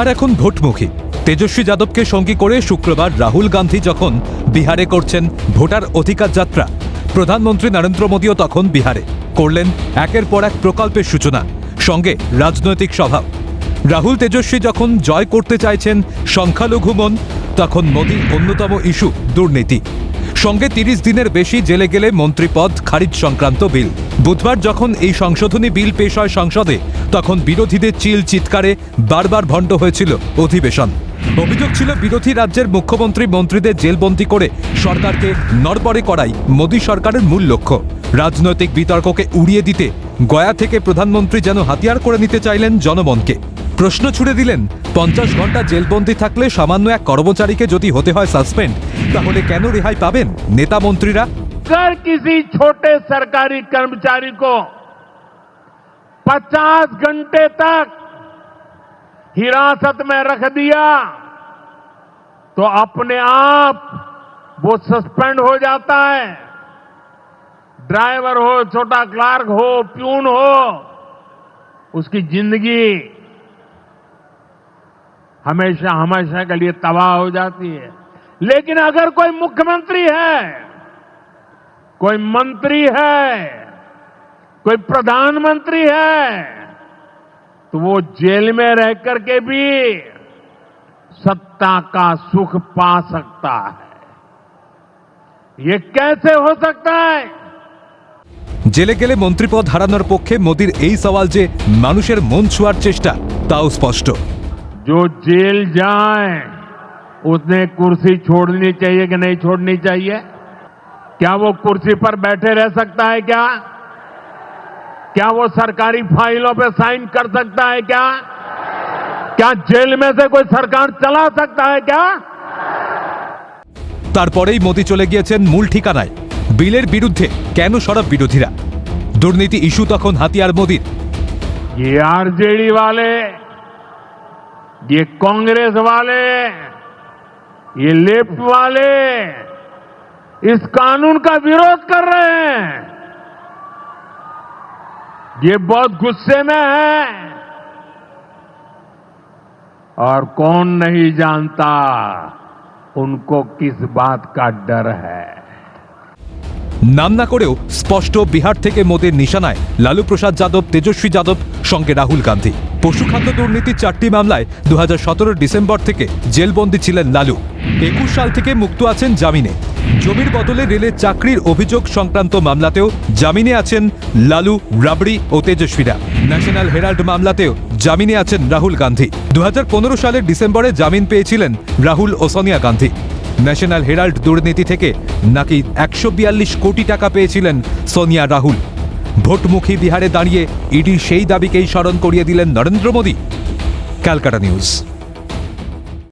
বিহার এখন ভোটমুখী। তেজস্বী যাদবকে সঙ্গী করে শুক্রবার রাহুল গান্ধী যখন বিহারে করছেন ভোটার অধিকার যাত্রা, প্রধানমন্ত্রী নরেন্দ্র মোদীও তখন বিহারে করলেন একের পর এক প্রকল্পের সূচনা, সঙ্গে রাজনৈতিক সভা রাহুল তেজস্বী যখন জয় করতে চাইছেন সংখ্যালঘু মন, তখন মোদীর অন্যতম ইস্যু, দুর্নীতি। সঙ্গে তিরিশ দিনের বেশি জেলে গেলে মন্ত্রীপদ, খারিজ সংক্রান্ত বিল। বুধবার যখন এই সংশোধনী বিল পেশ হয় সংসদে, তখন বিরোধীদের চিল চিৎকারে বারবার ভণ্ড হয়েছিল অধিবেশন। অভিযোগ ছিল বিরোধী রাজ্যের মুখ্যমন্ত্রী মন্ত্রীদের জেলবন্দি করে সরকারকে নড়বড়ে করাই মোদী সরকারের মূল লক্ষ্য। রাজনৈতিক বিতর্ককে উড়িয়ে দিতে গয়া থেকে প্রধানমন্ত্রী যেন হাতিয়ার করে নিতে চাইলেন জনমনকে। প্রশ্ন ছুড়ে দিলেন, পঞ্চাশ ঘণ্টা জেলবন্দি থাকলে সামান্য এক কর্মচারীকে যদি হতে হয় সাসপেন্ড তাহলে কেন রেহাই পাবেন নেতা মন্ত্রীরা अगर किसी छोटे सरकारी कर्मचारी को 50 घंटे तक हिरासत में रख दिया तो अपने आप वो सस्पेंड हो जाता है ड्राइवर हो छोटा क्लार्क हो प्यून हो उसकी जिंदगी हमेशा हमेशा के लिए तबाह हो जाती है लेकिन अगर कोई मुख्यमंत्री है कोई मंत्री है कोई प्रधानमंत्री है तो वो जेल में रह करके भी सत्ता का सुख पा सकता है ये कैसे हो सकता है জেলে গেলে মন্ত্রীপদ হারানোর পক্ষে মোদির এই সওয়াল যে মানুষের মন ছোঁয়ার চেষ্টা তাও স্পষ্ট जो जेल जाए उसने कुर्सी छोड़नी चाहिए कि नहीं छोड़नी चाहिए क्या वो कुर्सी पर बैठे रह सकता है क्या क्या वो सरकारी फाइलों पे साइन कर सकता है क्या क्या जेल में से कोई सरकार चला सकता है क्या তারপরেই মোদি চলে গিয়েছেন মূল ঠিকানায় বিলের বিরুদ্ধে কেন সরব বিরোধীরা দুর্নীতি ইস্যু তখন হাতিয়ার মোদির ये आरजेडी वाले ये कांग्रेस वाले ये लेफ्ट वाले इस कानून का विरोध कर रहे हैं ये बहुत गुस्से में है और कौन नहीं जानता उनको किस बात का डर है নাম না করেও স্পষ্ট বিহার থেকে মোদের নিশানায় লালু প্রসাদ যাদব তেজস্বী যাদব সঙ্গে রাহুল গান্ধী পশুখাদ্য দুর্নীতির চারটি মামলায় দু হাজার সতেরো ডিসেম্বর থেকে জেলবন্দি ছিলেন লালু। একুশ সাল থেকে মুক্ত আছেন জামিনে। জমির বদলে রেলের চাকরির অভিযোগ সংক্রান্ত মামলাতেও জামিনে আছেন লালু, রাবড়ি ও তেজস্বীরা। ন্যাশনাল হেরাল্ড মামলাতেও জামিনে আছেন রাহুল গান্ধী। দু হাজার পনেরো সালের ডিসেম্বরে জামিন পেয়েছিলেন রাহুল ও সোনিয়া গান্ধী। ন্যাশনাল হেরাল্ড দুর্নীতি থেকে নাকি একশো বিয়াল্লিশ কোটি টাকা পেয়েছিলেন সোনিয়া, রাহুল। ভোটমুখী বিহারে দাঁড়িয়ে ইডি সেই দাবিকেই স্মরণ করিয়ে দিলেন নরেন্দ্র মোদী। ক্যালকাটা নিউজ।